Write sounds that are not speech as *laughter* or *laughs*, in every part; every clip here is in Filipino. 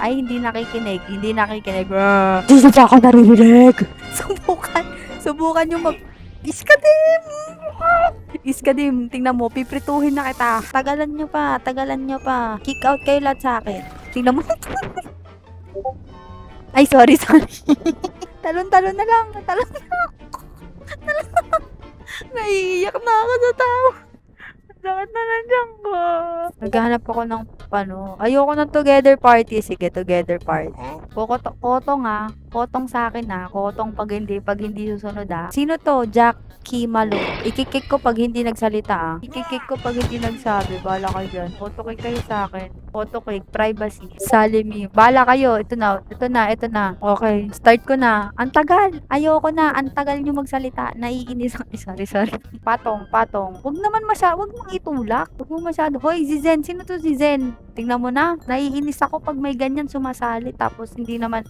Ay, hindi nakikinig. Hindi nakikinig. Bruh. Hindi pa ako naririnig. Subukan. Subukan yung mag... Iskadim! Iskadim, tingnan mo, piprituhin na kita. Tagalan nyo pa, tagalan nyo pa. Kick out kayo lahat sa akin. Tingnan mo. *laughs* Ay, sorry, sorry. *laughs* Talon-talon na lang. Talon na lang. *laughs* Talon na lang. Naiiyak na ako sa tao. Sakit na nandiyan ko. Naghahanap ako ng ano. Ayoko ng together party. Sige, together party. Kokoto, kotong ah. Kotong sa akin ah. Kotong pag hindi, pag hindi susunod ah. Sino to? Jack Kimalo. Ikikik ko pag hindi nagsalita ah. Ikikik ko pag hindi nagsabi. Bala kayo dyan. Photokik kayo sa akin. Photokik, privacy. Salimi. Bala kayo. Ito na. Ito na. Ito na. Okay. Start ko na. Ang tagal. Ayoko na. Ang tagal nyo magsalita. Naiinis ako. *laughs* Sorry, sorry. Patong, patong. Huwag naman masyado. Huwag itulak. Huwag mo masyado. Hoy, si Zen. Sino to si Zen? Tingnan mo na. Naiinis ako pag may ganyan sumasali. Tapos hindi naman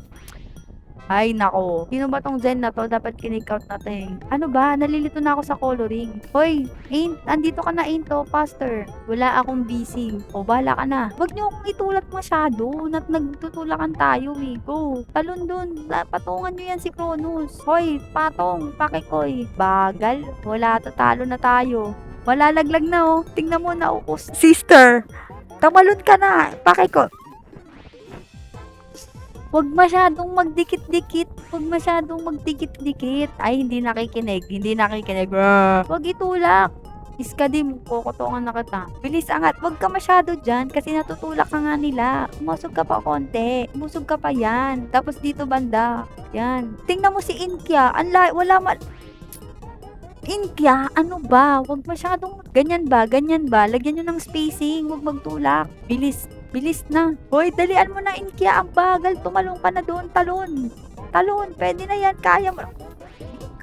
ay, nako. Sino ba tong Zen na to? Dapat kinik-out natin. Ano ba? Nalilito na ako sa coloring. Hoy, Ain, andito ka na, Ain to, Pastor. Wala akong busy. O, bala ka na. Huwag niyo akong itulak masyado. Nat nagtutulakan tayo, eh. Go. Talon dun. Patungan niyo yan si Cronus. Hoy, patong. Pakikoy. Bagal. Wala, tatalo na tayo. Wala laglag na, oh. Tingnan mo, naukos. Sister, tamalon ka na. Pakiko. Huwag masyadong magdikit-dikit. Huwag masyadong magdikit-dikit. Ay, hindi nakikinig. Hindi nakikinig. Huwag itulak. Iskadim, kukutungan na kita. Bilis angat. Huwag ka masyado dyan kasi natutulak ka nga nila. Umusog ka pa konti. Umusog ka pa yan. Tapos dito banda. Yan. Tingnan mo si Inkya. Ang la- wala ma... Inkya, ano ba? Huwag masyadong... Ganyan ba? Ganyan ba? Lagyan nyo ng spacing. Huwag magtulak. Bilis. Bilis na. Hoy, dalian mo na, Inkya. Ang bagal. Tumalong ka na doon. Talon. Talon. Pwede na yan. Kaya mo.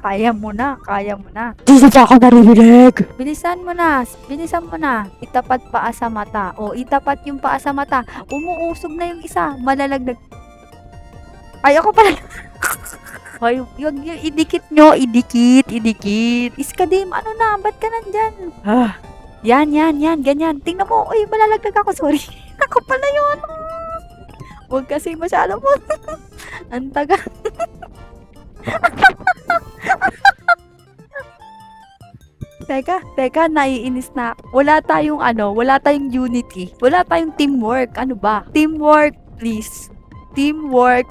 Kaya mo na. Kaya mo na. Hindi pa ako naririnig. Bilisan mo na. Bilisan mo na. Itapat paa sa mata. O, itapat yung paa sa mata. Umuusog na yung isa. Malalagdag. Ay, ako pala. *laughs* Hoy, yung, yung idikit nyo. Idikit, idikit. Iskadim, ano na? Ba't ka nandyan? Ah. Yan, yan, yan. Ganyan. Tingnan mo. Uy, malalagdag ako. Sorry. *laughs* ako pala yun. Huwag kasi masyado mo. *laughs* Ang taga. *laughs* Teka, teka, naiinis na. Wala tayong ano, wala tayong unity. Wala tayong teamwork. Ano ba? Teamwork, please. Teamwork,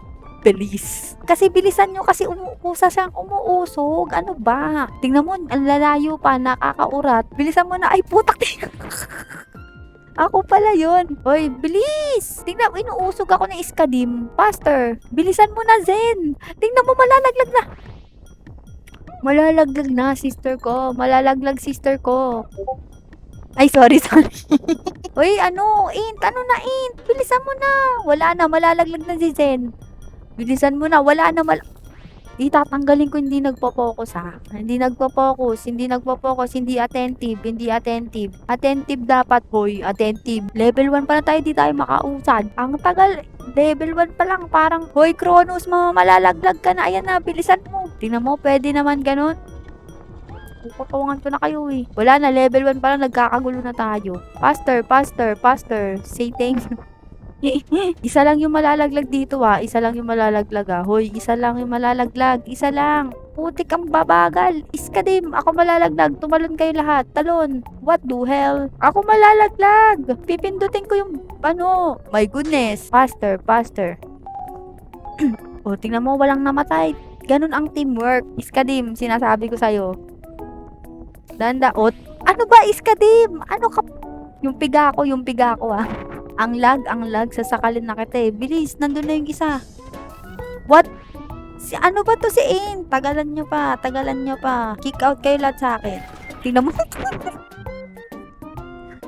please. Kasi bilisan nyo kasi umuusa siyang umuusog. Ano ba? Tingnan mo, ang lalayo pa, nakakaurat. Bilisan mo na, ay putak *laughs* Ako pala yon. Hoy, bilis! Tingnan mo, inuusog ako ng iskadim. Faster! Bilisan mo na, Zen! Tingnan mo, malalaglag na. Malalaglag na, sister ko. Malalaglag, sister ko. Ay, sorry, *laughs* sorry. Uy, ano, Int, ano na, Int? Bilisan mo na. Wala na, malalaglag na si Zen. Bilisan mo na, wala na, mal... Itatanggalin ko hindi nagpo-focus ha. Hindi nagpo-focus, hindi nagpo-focus, hindi attentive, hindi attentive. Attentive dapat, boy, attentive. Level 1 pa na tayo, di tayo makausad. Ang tagal, level 1 pa lang, parang, hoy, Kronos, mama, malalaglag ka na, ayan na, bilisan mo. Tingnan mo, pwede naman ganun. Kukutungan ko na kayo eh. Wala na, level 1 pa lang, nagkakagulo na tayo. Faster, faster, faster. Say thank you. *laughs* isa lang yung malalaglag dito ah. Isa lang yung malalaglag ah. Hoy, isa lang yung malalaglag. Isa lang. Putik ang babagal. Iskadim. Ako malalaglag. Tumalon kayo lahat. Talon. What the hell? Ako malalaglag. Pipindutin ko yung ano. My goodness. Faster, faster. *clears throat* o, tingnan mo. Walang namatay. Ganun ang teamwork. Iskadim. Sinasabi ko sa'yo. Danda. O, ano ba iskadim? Ano ka? Yung piga ko, yung piga ko ah. Ang lag, ang lag, sasakalin na kita eh. Bilis, nandun na yung isa. What? Si ano ba to si Ain? Tagalan nyo pa, tagalan nyo pa. Kick out kayo lahat sa akin. Tingnan mo. *laughs*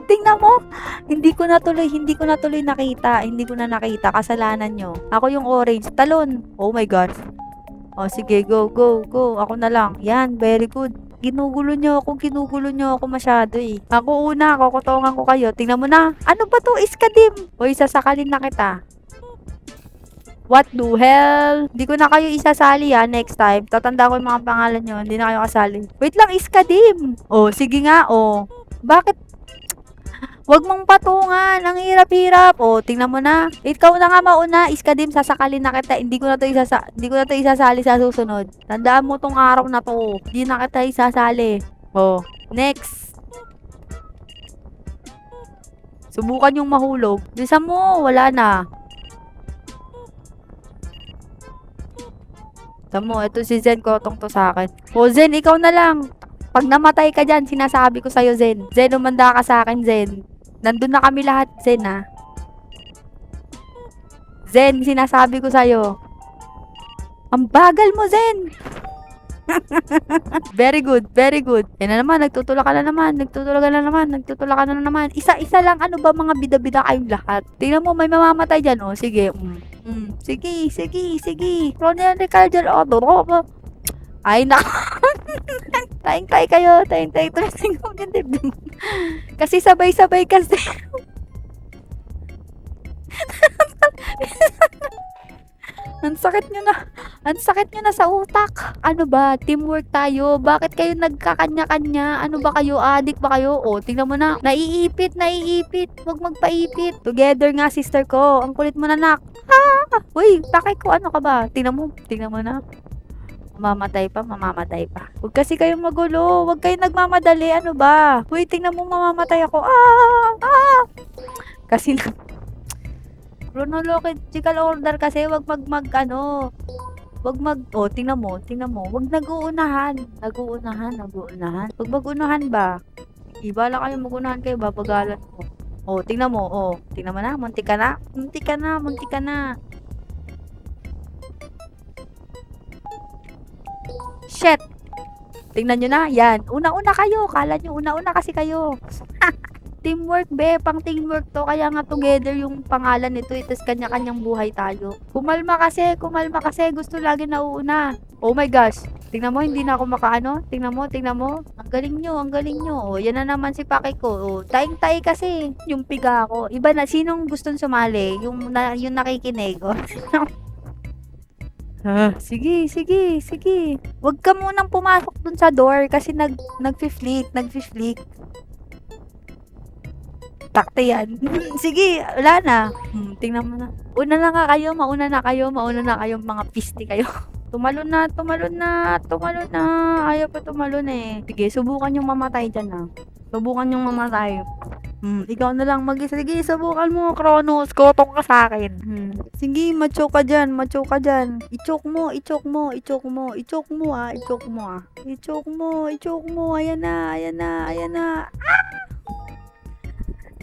Tingnan mo. Hindi ko na tuloy, hindi ko na tuloy nakita. Hindi ko na nakita. Kasalanan nyo. Ako yung orange. Talon. Oh my God. Oh, sige, go, go, go. Ako na lang. Yan, very good. Ginugulo nyo ako, ginugulo nyo ako masyado eh. Ako una, kukutongan ko kayo. Tingnan mo na. Ano ba to? Iskadim. Hoy, sasakalin na kita. What the hell? Hindi ko na kayo isasali ha next time. Tatanda ko yung mga pangalan nyo. Hindi na kayo kasali. Wait lang, iskadim. Oh, sige nga, oh. Bakit? Huwag mong patungan. Ang hirap-hirap. O, tingnan mo na. Ikaw na nga mauna. Iskadim, sasakalin na kita. Hindi ko na to isasa hindi ko na to isasali sa susunod. Tandaan mo tong araw na to. Hindi na kita isasali. O, next. Subukan yung mahulog. Bisa mo, wala na. Tamo, ito si Zen kotong to sa akin. O Zen, ikaw na lang. Pag namatay ka dyan, sinasabi ko sa'yo, Zen. Zen, umanda ka sa akin, Zen. Nandun na kami lahat, Zen, ha? Zen, sinasabi ko sa'yo. Ang bagal mo, Zen! *laughs* very good, very good. Yan na naman, nagtutulak ka na naman, nagtutulak ka na naman, nagtutulak ka na naman. Isa-isa lang, ano ba mga bida-bida kayong lahat? Tingnan mo, may mamamatay dyan, oh. Sige, mm. Mm. Sige, sige, sige. Ronald Ricardo, oh, oh, oh. Ay, nako. *laughs* Tayong-tay kayo, tayong-tay. Tulasing ko dibdib. Kasi sabay-sabay kasi. *laughs* Ang sakit nyo na. Ang sakit nyo na sa utak. Ano ba? Teamwork tayo. Bakit kayo nagkakanya-kanya? Ano ba kayo? Adik ba kayo? O, tingnan mo na. Naiipit, naiipit. Huwag magpaipit. Together nga, sister ko. Ang kulit mo na, nak. Ah! Uy, takay ko. Ano ka ba? Tingnan mo. Tingnan mo na. Mamamatay pa, mamamatay pa. Huwag kasi kayong magulo. Huwag kayong nagmamadali. Ano ba? Uy, tingnan mo, mamamatay ako. Ah! Ah! Kasi na... Chronological order kasi wag mag mag ano. Wag mag oh, tingnan mo, tingnan mo. Wag nag-uunahan. Nag-uunahan, nag-uunahan. Wag mag-unahan ba? Iba lang kayo mag-unahan kayo, babagalan mo. Oh, tingnan mo, oh. Tingnan mo na, munti ka na. Munti ka na, munti ka na. Shit! Tingnan nyo na, yan. Una-una kayo. Kala nyo, una-una kasi kayo. *laughs* teamwork, be. Pang teamwork to. Kaya nga together yung pangalan nito. Itas kanya-kanyang buhay tayo. Kumalma kasi, kumalma kasi. Gusto lagi nauuna. Oh my gosh. Tingnan mo, hindi na ako makaano. Tingnan mo, tingnan mo. Ang galing nyo, ang galing nyo. Oh, yan na naman si Paki ko. Oh, tayong-tay kasi. Yung piga ko. Iba na, sinong gustong sumali? Yung, na, yung nakikinig. Oh. *laughs* Ah, sige, sige, sige. Huwag ka munang pumasok dun sa door kasi nag nagfi-flick, nagfi-flick. Takte yan. *laughs* sige, wala na. Hmm, tingnan mo na. Una na nga kayo, mauna na kayo, mauna na kayo, mga pisti kayo. *laughs* tumalon na, tumalon na, tumalon na. Ayaw pa tumalon eh. Sige, subukan yung mamatay dyan ah. Subukan yung mamatay. Hmm, ikaw na lang mag Sige, subukan mo, Kronos. Kotong ka sa akin. Hmm. Sige, macho ka dyan, macho ka dyan. I-choke mo, i-choke mo, i-choke mo, i-choke mo ah, i-choke mo ah. I-choke mo, i-choke mo, ayan na, ayan na, ayan na. Ah,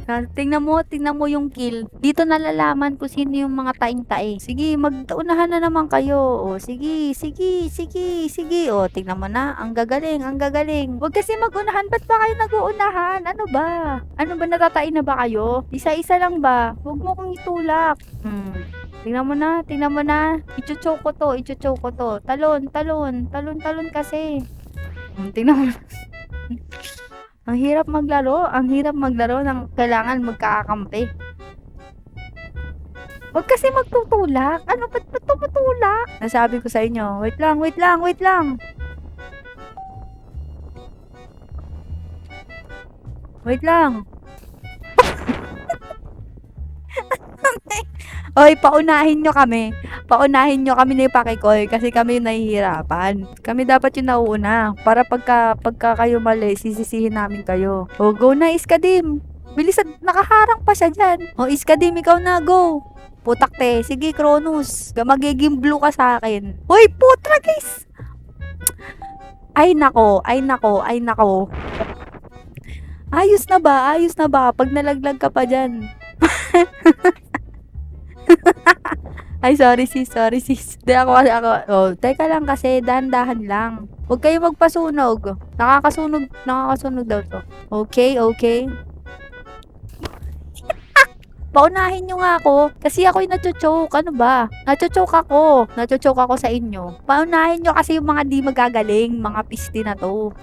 tingnan mo, tingnan mo yung kill. Dito nalalaman kung sino yung mga taing-tae. Sige, mag-unahan na naman kayo. O, sige, sige, sige, sige. O, tingnan mo na. Ang gagaling, ang gagaling. Huwag kasi mag-unahan. Ba't ba kayo nag-uunahan? Ano ba? Ano ba, natatain na ba kayo? Isa-isa lang ba? Huwag mo kong itulak. Hmm. Tingnan mo na, tingnan mo na. Ichuchoke ko to, ichuchoke ko to. Talon, talon, talon, talon kasi. Hmm, tingnan mo. *laughs* Ang hirap maglaro, ang hirap maglaro ng kailangan magkakakampi. Huwag kasi magtutulak. Ano ba't ba't tumutulak? Nasabi ko sa inyo, wait lang, wait lang, wait lang. Wait lang. *laughs* Oy, paunahin nyo kami. Paunahin nyo kami ni Pakikoy kasi kami yung nahihirapan. Kami dapat yung nauuna para pagka, pagka kayo mali, sisisihin namin kayo. O, go na, Iskadim. Bilis, nakaharang pa siya dyan. O, Iskadim, ikaw na, go. Putak te. Sige, Kronos. Magiging blue ka sa akin. Hoy, putra, guys. Ay, nako. Ay, nako. Ay, nako. Ayos na ba? Ayos na ba? Pag nalaglag ka pa dyan. *laughs* Ay, sorry sis, sorry sis. Di ako ako, oh, teka lang kasi, dahan-dahan lang. Huwag kayo magpasunog. Nakakasunog, nakakasunog daw to. Okay, okay. *laughs* Paunahin nyo nga ako. Kasi ako'y nachochoke. Ano ba? Nachochoke ako. Nachochoke ako sa inyo. Paunahin nyo kasi yung mga di magagaling. Mga pisti na to.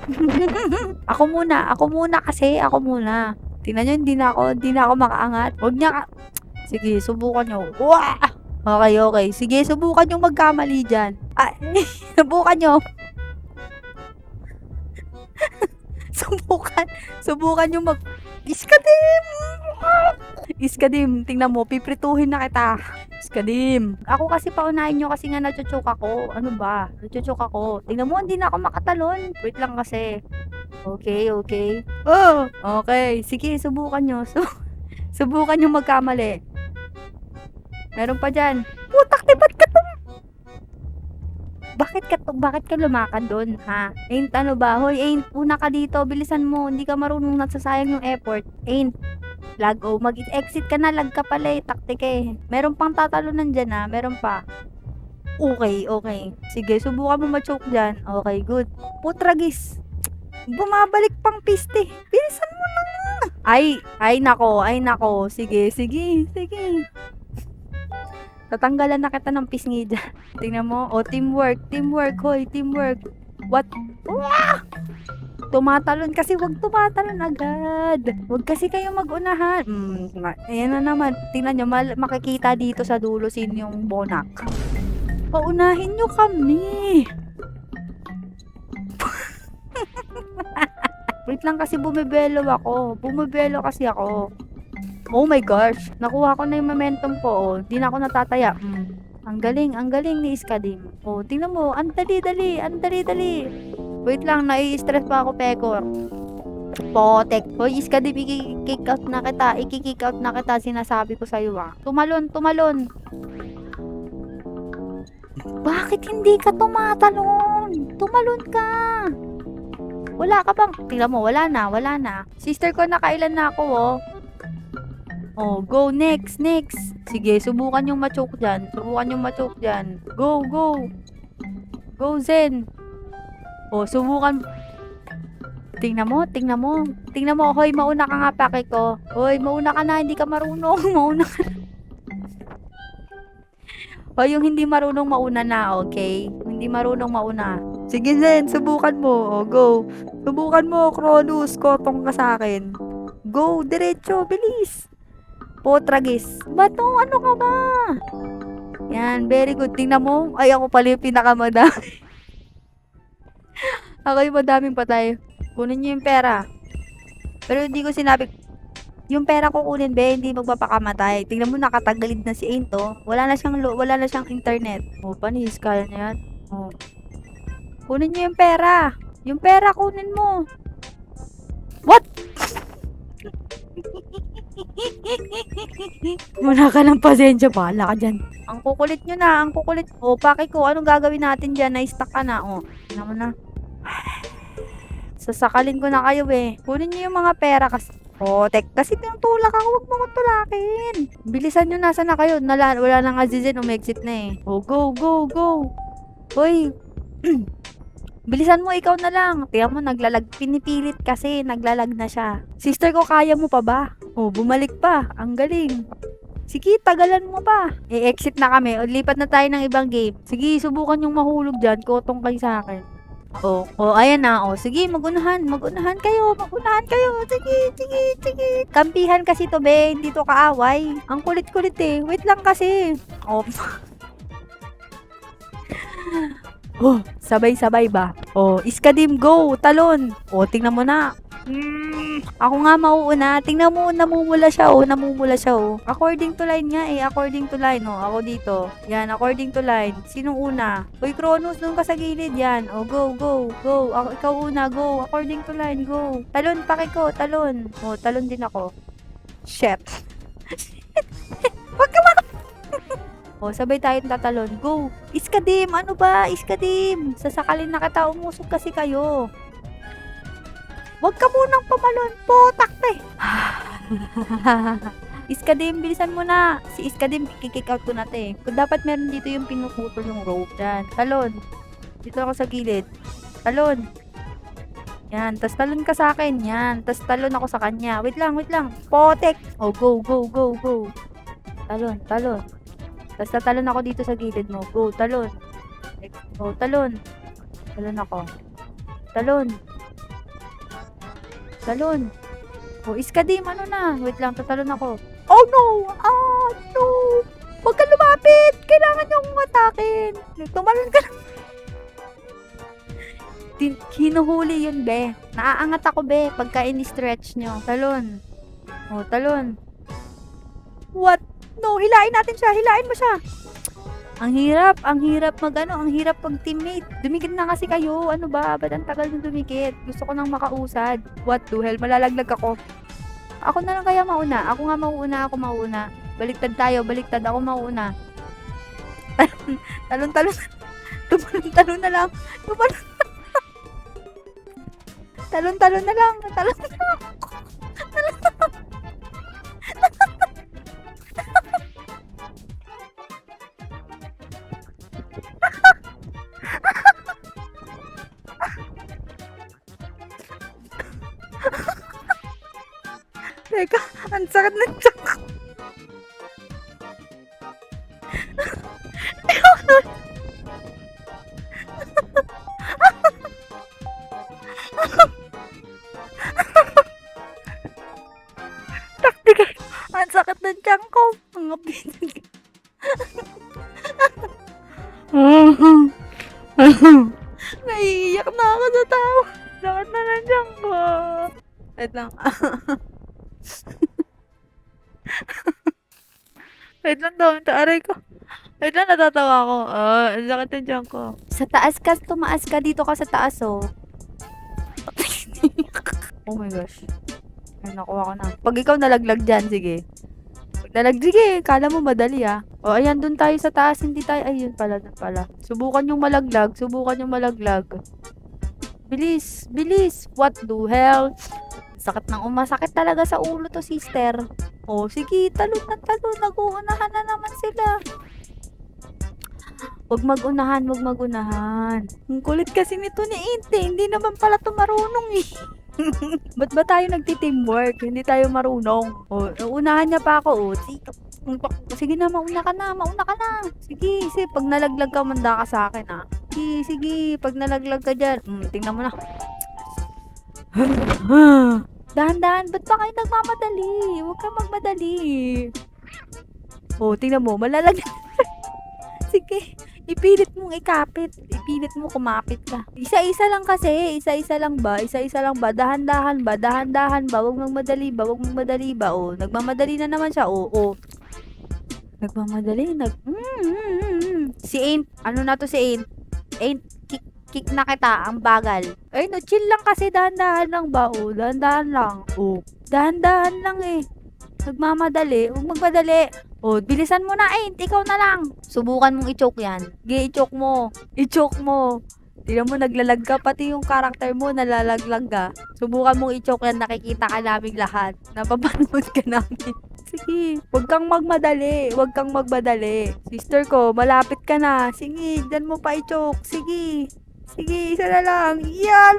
*laughs* ako muna. Ako muna kasi. Ako muna. Tingnan nyo, hindi na ako, hindi na ako makaangat. Huwag niya ka... Sige, subukan nyo. Wah! Okay, okay. Sige, subukan nyo magkamali dyan. Ah, *laughs* subukan nyo. *laughs* subukan. Subukan yung mag... Iskadim! Iskadim, tingnan mo, piprituhin na kita. Iskadim. Ako kasi paunahin nyo kasi nga nachuchok ako. Ano ba? Nachuchok ako. Tingnan mo, hindi na ako makatalon. Wait lang kasi. Okay, okay. Oh, okay. Sige, subukan nyo. Su- *laughs* subukan nyo magkamali. Meron pa dyan. Putak, di ba't ka tum... Bakit ka, bakit ka lumakad doon, ha? Ain't ano ba? Hoy, ain't, una ka dito. Bilisan mo. Hindi ka marunong nagsasayang yung effort. Ain't. Lag, oh, mag-exit ka na. Lag ka pala eh. Taktik eh. Meron pang tatalunan dyan, ha? Meron pa. Okay, okay. Sige, subukan mo ma-choke dyan. Okay, good. Putragis. Bumabalik pang piste. Bilisan mo na. Ay, ay nako, ay nako. Sige, sige, sige. Tatanggalan na kita ng pisngi dyan. *laughs* Tingnan mo. O, teamwork. Teamwork, hoy. Teamwork. What? Wah! Tumatalon kasi wag tumatalon agad. Wag kasi kayo magunahan. Mm, ayan na naman. Tingnan nyo, mal- makikita dito sa dulo sin yung bonak. Paunahin nyo kami. *laughs* Wait lang kasi bumibelo ako. Bumibelo kasi ako. Oh my gosh. Nakuha ko na yung momentum ko. Oh. Di na ako natataya. Mm. Ang galing, ang galing ni Iskadim. Oh, tingnan mo. Ang dali-dali. Ang dali-dali. Wait lang, nai-stress pa ako, Pekor. Potek. Hoy, Iskadim, i-kick out na kita. I-kick out na kita. Sinasabi ko sa'yo, ah. Tumalon, tumalon. Bakit hindi ka tumatalon? Tumalon ka. Wala ka bang... Tingnan mo, wala na, wala na. Sister ko, nakailan na ako, oh. Oh, go next, next. Sige, subukan yung ma-choke dyan. Subukan yung ma-choke dyan. Go, go. Go, Zen. Oh, subukan. Tingnan mo, tingnan mo. Tingnan mo, hoy, mauna ka nga, pake ko. Hoy, mauna ka na, hindi ka marunong. *laughs* Mauna ka na. Hoy, yung hindi marunong mauna na, okay? Hindi marunong mauna. Sige, Zen, subukan mo. Oh, go. Subukan mo, Cronus. Kotong ka sa akin. Go, diretso, bilis. Potragis. Bato, ano ka ba? Yan, very good. Tingnan mo. Ay, ako pala yung pinakamadami. *laughs* ako yung madaming patay. Kunin niyo yung pera. Pero hindi ko sinabi, yung pera ko kunin be, hindi magpapakamatay. Tingnan mo, nakatagalid na si Ainto. Wala na siyang, wala na siyang internet. O, panis, kaya niya yan. O. Kunin niyo yung pera. Yung pera, kunin mo. What? *laughs* *laughs* Wala ka ng pasensya, bahala ka dyan. Ang kukulit nyo na, ang kukulit. O, paki ko, anong gagawin natin dyan? Na-stuck ka na, o. Tingnan mo na. *sighs* Sasakalin ko na kayo eh. Kunin nyo yung mga pera kasi. Tek, kasi tinutulak ako, huwag mo tulakin. Bilisan nyo, nasa na kayo? Nala, wala na nga zizin, umexit na eh. O, go, go, go. Hoy, *clears throat* Bilisan mo, ikaw na lang. Tingnan mo, naglalag. Pinipilit kasi, naglalag na siya. Sister ko, kaya mo pa ba? Oh, bumalik pa. Ang galing. Sige, tagalan mo pa. E-exit na kami. O, lipat na tayo ng ibang game. Sige, subukan yung mahulog dyan. Kotong kayo sa akin. Oh, oh, ayan na. Oh, sige, magunahan. Magunahan kayo. Magunahan kayo. Sige, sige, sige. Kampihan kasi to, be. Hindi to kaaway. Ang kulit-kulit eh. Wait lang kasi. Oh, *laughs* Oh, sabay-sabay ba? Oh, iskadim, go! Talon! Oh, tingnan mo na. Hmm, ako nga mauuna. Tingnan mo, namumula siya, oh. Namumula siya, oh. According to line nga, eh. According to line, oh. Ako dito. Yan, according to line. Sinong una? Uy, Kronos, doon ka sa gilid. Yan. Oh, go, go, go. Ako, ikaw una, go. According to line, go. Talon, paki ko, talon. Oh, talon din ako. Shit. *laughs* Wag ka *laughs* o, sabay tayong tatalon. Go! Iskadim! Ano ba? Iskadim! Sasakalin na kita. Umusog kasi kayo. Huwag ka munang pumalon po. Takte! *laughs* Iskadim, bilisan mo na. Si Iskadim, kikick out ko natin. Kung dapat meron dito yung pinuputol yung rope. Yan. Talon. Dito ako sa gilid. Talon. Yan. Tas talon ka sa akin. Yan. Tas talon ako sa kanya. Wait lang, wait lang. Potek! Oh, go, go, go, go. Talon, talon. Tapos tatalon ako dito sa gilid mo. Go, talon. Go, talon. Talon ako. Talon. Talon. O, iskadim, ano na? Wait lang, tatalon ako. Oh no! Ah, no! Huwag ka lumapit! Kailangan niyo akong atakin. Tumalon ka lang. *laughs* Hinuhuli yun, be. Naaangat ako, be, pagka ini-stretch nyo. Talon. O, talon. What? No, hilain natin siya. Hilain mo siya. Ang hirap, ang hirap mag ano, ang hirap pag teammate. Dumikit na kasi kayo. Ano ba? Ba't ang tagal nyo dumikit? Gusto ko nang makausad. What the hell? Malalaglag ako. Ako na lang kaya mauna. Ako nga mauna, ako mauna. Baliktad tayo, baliktad. Ako mauna. *laughs* talon, talon. *laughs* Tumalon, talon na lang. Tumalon. *laughs* talon, talon na lang. Talon na. Teka, ang sakit ng tiyan ko. Taktika. Wait lang daw, aray ko. Wait lang, natatawa ako. Ah, ang sakit ng tiyan ko. Sa taas ka, tumaas ka dito ka sa taas, oh. *laughs* oh my gosh. Ay, nakuha ko na. Pag ikaw nalaglag dyan, sige. Pag sige, kala mo madali ah. O, ayan, dun tayo sa taas, hindi tayo, ayun pala, dun pala. Subukan yung malaglag, subukan yung malaglag. Bilis, bilis. What the hell? Sakit ng umasakit talaga sa ulo to, sister. O, sige, talon na talon. Nag-uunahan na naman sila. Huwag mag-unahan, huwag mag-unahan. Ang kulit kasi nito ni Inte. Hindi naman pala to marunong eh. *laughs* Ba't ba tayo nagti-teamwork? Hindi tayo marunong. O, unahan niya pa ako. O, sige, na, mauna ka na, mauna ka na. Sige, sige, pag nalaglag ka, manda ka sa akin ah. Sige, sige, pag nalaglag ka dyan. Hmm, tingnan mo na. *sighs* Dahan-dahan, ba't ba kayo nagmamadali? Huwag kang magmadali. O, tingnan mo, malalaglag. *laughs* Sige, ipilit mong ikapit. Ipilit mo kumapit ka. Isa-isa lang kasi. Isa-isa lang ba? Isa-isa lang ba? Dahan-dahan ba? Dahan-dahan ba? Huwag magmadali ba? Huwag magmadali ba? O, nagmamadali na naman siya. O, o. Nagmamadali. Nag... Mm, mm, mm, mm. Si Aint. Ano na to si Aint? Aint, kick, kick na kita. Ang bagal. Ay, no, chill lang kasi. Dahan-dahan lang ba? O, dahan-dahan lang. O, dahan-dahan lang eh. Nagmamadali. Huwag magmadali. O, bilisan mo na, Aint. Ikaw na lang. Subukan mong i-choke yan. Sige, i-choke mo. I-choke mo. Tingnan mo, naglalag ka. Pati yung karakter mo, nalalaglag ka. Subukan mong i-choke yan. Nakikita ka namin lahat. Napapanood ka namin. *laughs* Sige, huwag kang magmadali. Huwag kang magmadali. Sister ko, malapit ka na. Sige, dyan mo pa i-choke. Sige. Sige, isa na lang. Yan!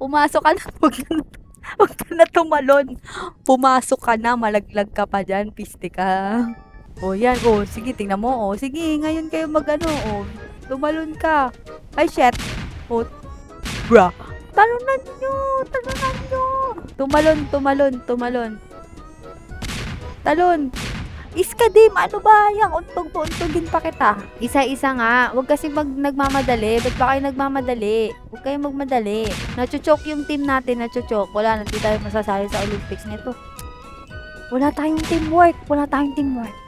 Pumasok ka na. *laughs* Huwag ka na, na tumalon. Pumasok ka na. Malaglag ka pa dyan. Piste ka. O, yan. O, sige, tingnan mo. O, sige, ngayon kayo magano. O, tumalon ka. Ay, shit. O, bra. Talunan nyo. Talunan nyo. Tumalon, tumalon, tumalon. Talon. Iskadim, ano ba? Yang untog po, untogin pa kita. Isa-isa nga. Huwag kasi mag nagmamadali. Ba't ba kayo nagmamadali? Huwag kayo magmadali. Nachuchok yung team natin, nachuchok. Wala, hindi tayo masasali sa Olympics nito. Wala tayong teamwork. Wala tayong teamwork.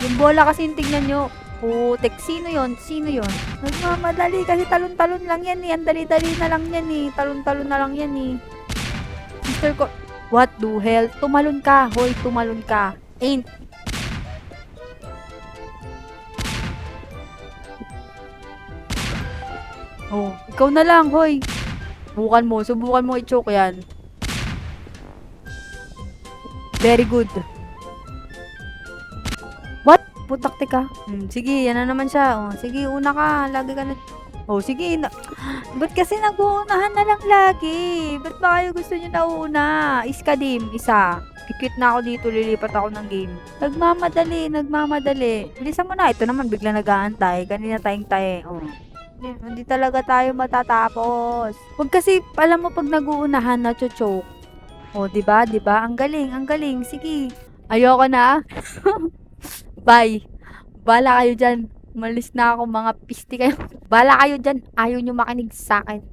Yung bola kasi yung tignan nyo. Putek, sino yon? Sino yon? Nagmamadali kasi talon-talon lang yan eh. Ang dali-dali na lang yan eh. Talon-talon na lang yan eh. Sister ko, what the hell? Tumalon ka, hoy, tumalon ka. Ain't. Oh, ikaw na lang, hoy. Subukan mo, subukan mo i-choke yan. Very good. What? Putak ka. Hmm, sige, yan na naman siya. Oh, sige, una ka. Lagi ka na. Oh, sige. Na... Ba't kasi nag-uunahan na lang lagi? Ba't ba kayo gusto nyo nauuna? Iskadim, isa. Kikit na ako dito, lilipat ako ng game. Nagmamadali, nagmamadali. Bilisan mo na. Ito naman, bigla nag-aantay. Kanina tayong tayo. Oh. Hindi, talaga tayo matatapos. Huwag kasi, alam mo, pag nag-uunahan na choke. Oh, di ba? Di ba? Ang galing, ang galing. Sige. Ayoko na. *laughs* Bye. Bala kayo dyan. Malis na ako mga pisti kayo. Bala kayo dyan. Ayaw nyo makinig sa akin.